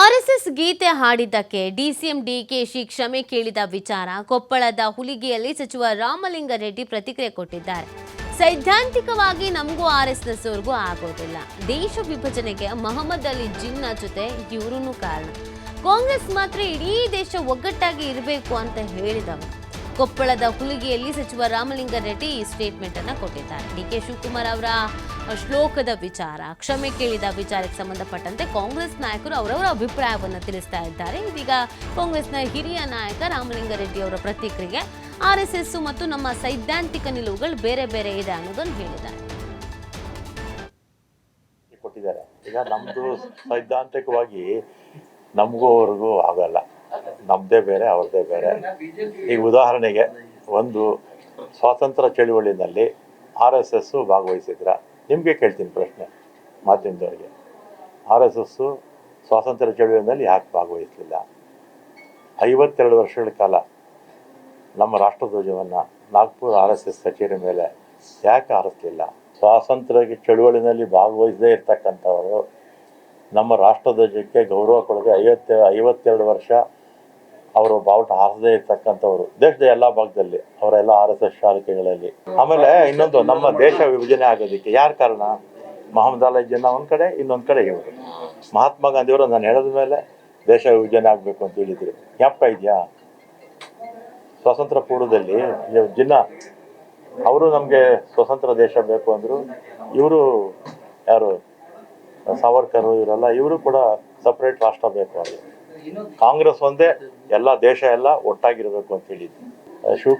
RSS ಗೀತೆ ಹಾಡಿದ್ದಕ್ಕೆ DCM DKShi ಕ್ಷಮೆ ಕೇಳಿದ ವಿಚಾರ ಕೊಪ್ಪಳದ ಹುಲಿಗೆಯಲ್ಲಿ ಸಚಿವ ರಾಮಲಿಂಗಾರೆಡ್ಡಿ ಪ್ರತಿಕ್ರಿಯೆ ಕೊಟ್ಟಿದ್ದಾರೆ. ಸೈದ್ಧಾಂತಿಕವಾಗಿ ನಮಗೂ ಆರ್ಎಸ್ಎಸ್ ಅವ್ರಿಗೂ ಆಗೋದಿಲ್ಲ. ದೇಶ ವಿಭಜನೆಗೆ ಮಹಮ್ಮದ್ ಅಲಿ ಜಿನ್ನ ಜೊತೆ ಇವರೂ ಕಾರಣ. ಕಾಂಗ್ರೆಸ್ ಮಾತ್ರ ಇಡೀ ದೇಶ ಒಗ್ಗಟ್ಟಾಗಿ ಇರಬೇಕು ಅಂತ ಹೇಳಿದವರು. ಕೊಪ್ಪಳದ ಹುಲಿಗೆಯಲ್ಲಿ ಸಚಿವ ರಾಮಲಿಂಗಾರೆಡ್ಡಿ ಈ ಸ್ಟೇಟ್ಮೆಂಟ್ ಅನ್ನು ಕೊಟ್ಟಿದ್ದಾರೆ. ಡಿ ಕೆ ಶಿವಕುಮಾರ್ ಅವರ ಶ್ಲೋಕದ ವಿಚಾರ, ಕ್ಷಮೆ ಕೇಳಿದ ವಿಚಾರಕ್ಕೆ ಸಂಬಂಧಪಟ್ಟಂತೆ ಕಾಂಗ್ರೆಸ್ ನಾಯಕರು ಅವರವರ ಅಭಿಪ್ರಾಯವನ್ನು ತಿಳಿಸ್ತಾ ಇದ್ದಾರೆ. ಇದೀಗ ಕಾಂಗ್ರೆಸ್ನ ಹಿರಿಯ ನಾಯಕ ರಾಮಲಿಂಗಾರೆಡ್ಡಿ ಅವರ ಪ್ರತಿಕ್ರಿಯೆ ಆರ್ಎಸ್ಎಸ್ ಮತ್ತು ನಮ್ಮ ಸೈದ್ಧಾಂತಿಕ ನಿಲುವುಗಳು ಬೇರೆ ಬೇರೆ ಇದೆ ಅನ್ನೋದನ್ನು ಹೇಳಿದ್ದಾರೆ. ಕೊಟ್ಟಿದ್ದಾರೆ. ಈಗ ನಮ್ಮದು ಸೈದ್ಧಾಂತಿಕವಾಗಿ ನಮಗೂ ಅವ್ರಿಗೂ ಆಗಲ್ಲ. ನಮ್ಮದೇ ಬೇರೆ, ಅವ್ರದ್ದೇ ಬೇರೆ. ಈಗ ಉದಾಹರಣೆಗೆ ಒಂದು ಸ್ವಾತಂತ್ರ್ಯ ಚಳುವಳಿನಲ್ಲಿ ಆರ್ ಎಸ್ ಎಸ್ಸು ಭಾಗವಹಿಸಿದ್ರ. ನಿಮಗೆ ಕೇಳ್ತೀನಿ ಪ್ರಶ್ನೆ ಮಾಧ್ಯಮದವರಿಗೆ. ಆರ್ ಎಸ್ ಎಸ್ಸು ಸ್ವಾತಂತ್ರ್ಯ ಚಳುವಳಿಯಲ್ಲಿ ಯಾಕೆ ಭಾಗವಹಿಸಲಿಲ್ಲ? ಐವತ್ತೆರಡು ವರ್ಷಗಳ ಕಾಲ ನಮ್ಮ ರಾಷ್ಟ್ರಧ್ವಜವನ್ನು ನಾಗ್ಪುರ ಆರ್ ಎಸ್ ಎಸ್ ಕಚೇರಿ ಮೇಲೆ ಯಾಕೆ ಹಾರಿಸಲಿಲ್ಲ ಸ್ವಾತಂತ್ರ್ಯ ಚಳುವಳಿನಲ್ಲಿ ಭಾಗವಹಿಸದೇ ಇರತಕ್ಕಂಥವರು ನಮ್ಮ ರಾಷ್ಟ್ರಧ್ವಜಕ್ಕೆ ಗೌರವ ಕೊಡದೆ ಐವತ್ತೆ ಐವತ್ತೆರಡು ವರ್ಷ ಅವರು ಬಾವುಟ ಹಾರಿಸದೇ ಇರ್ತಕ್ಕಂಥವ್ರು. ದೇಶದ ಎಲ್ಲ ಭಾಗದಲ್ಲಿ, ಅವರೆಲ್ಲ ಆರ್ ಎಸ್ ಎಸ್ ಶಾಲಿಕೆಗಳಲ್ಲಿ. ಆಮೇಲೆ ಇನ್ನೊಂದು ನಮ್ಮ ದೇಶ ವಿಭಜನೆ ಆಗೋದಿಕ್ಕೆ ಯಾರ ಕಾರಣ? ಮಹಮ್ಮದ್ ಅಲಿ ಜಿನ್ನಾ ಒಂದ್ ಕಡೆ, ಇನ್ನೊಂದ್ ಕಡೆ ಇವರು. ಮಹಾತ್ಮ ಗಾಂಧಿಯವರು ನಾನು ಹೇಳಿದ ಮೇಲೆ ದೇಶ ವಿಭಜನೆ ಆಗಬೇಕು ಅಂತ ಹೇಳಿದ್ರು. ಜ್ಞಾಪಕ ಇದೆಯಾ? ಸ್ವಾತಂತ್ರ್ಯ ಪೂರ್ವದಲ್ಲಿ ಜಿನ್ನಾ ಅವರು ನಮಗೆ ಸ್ವತಂತ್ರ ದೇಶ ಬೇಕು ಅಂದ್ರು. ಇವರು ಯಾರು? ಸಾವರ್ಕರ್, ಇವರೆಲ್ಲ, ಇವರು ಕೂಡ ಸಪ್ರೇಟ್ ರಾಷ್ಟ್ರ ಬೇಕು ಅಲ್ಲಿ ಕಾಂಗ್ರೆಸ್ ಒಂದೇ ಎಲ್ಲ ದೇಶ ಎಲ್ಲ ಒಟ್ಟಾಗಿರಬೇಕು ಅಂತ ಹೇಳಿದ್ವಿ ಶಿವ